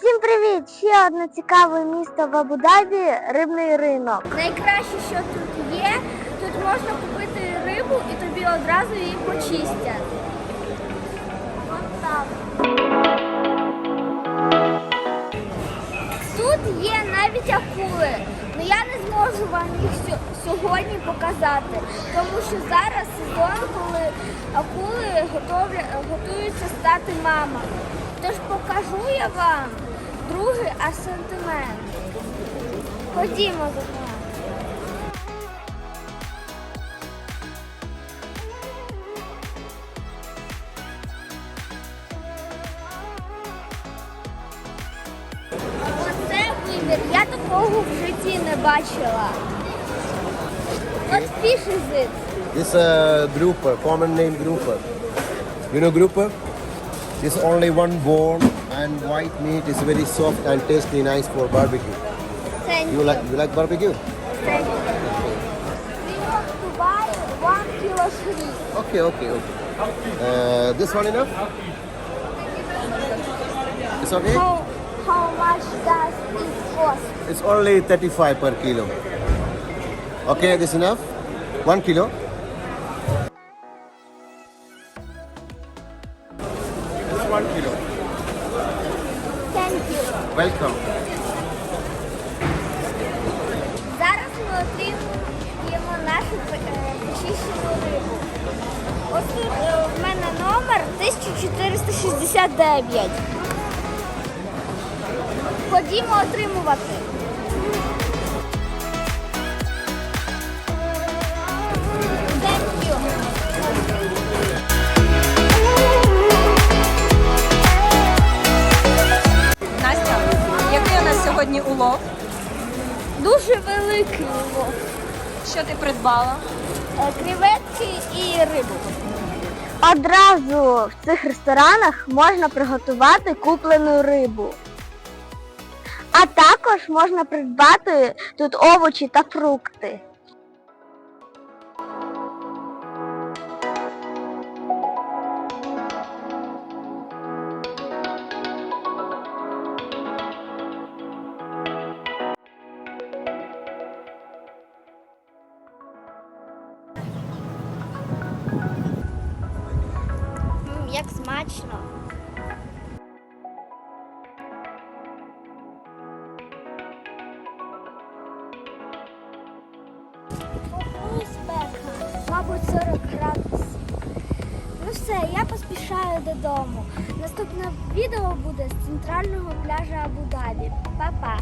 Всім привіт! Ще одне цікаве місто в Абу-Дабі – рибний ринок. Найкраще, що тут є, тут можна купити рибу і тобі одразу її почистять. От так. Тут є навіть акули, але я не зможу вам їх сьогодні показати, тому що зараз сезон, коли акули готуються стати мамами. Тож покажу я вам другий асортимент. Ходімо до мене. Оце вибір. Я такого в житті не бачила. От fish is it? This uh, grouper, common name grouper. You know grouper? This only one bone and white meat is very soft and tasty, nice for barbecue. Thank You like you like barbecue? Thank you. We want to buy one kilo shrimp. Okay, okay, okay. Uh, this one enough? It's okay. How, how much does it cost? It's only 35 per kilo. Okay, this enough? One kilo. One kilo. Thank you. Welcome. Зараз ми отримуємо нашу е, почищену рибу. Ось тут е, в мене номер 1469. Ходімо отримувати. Дуже великий улов. Що ти придбала? Е, Креветки і рибу. Одразу в цих ресторанах можна приготувати куплену рибу. А також можна придбати тут овочі та фрукти. Як смачно. Спека. Мабуть, 40 градусів. Ну все, я поспішаю додому. Наступне відео буде з центрального пляжа Абу-Дабі. Па-па!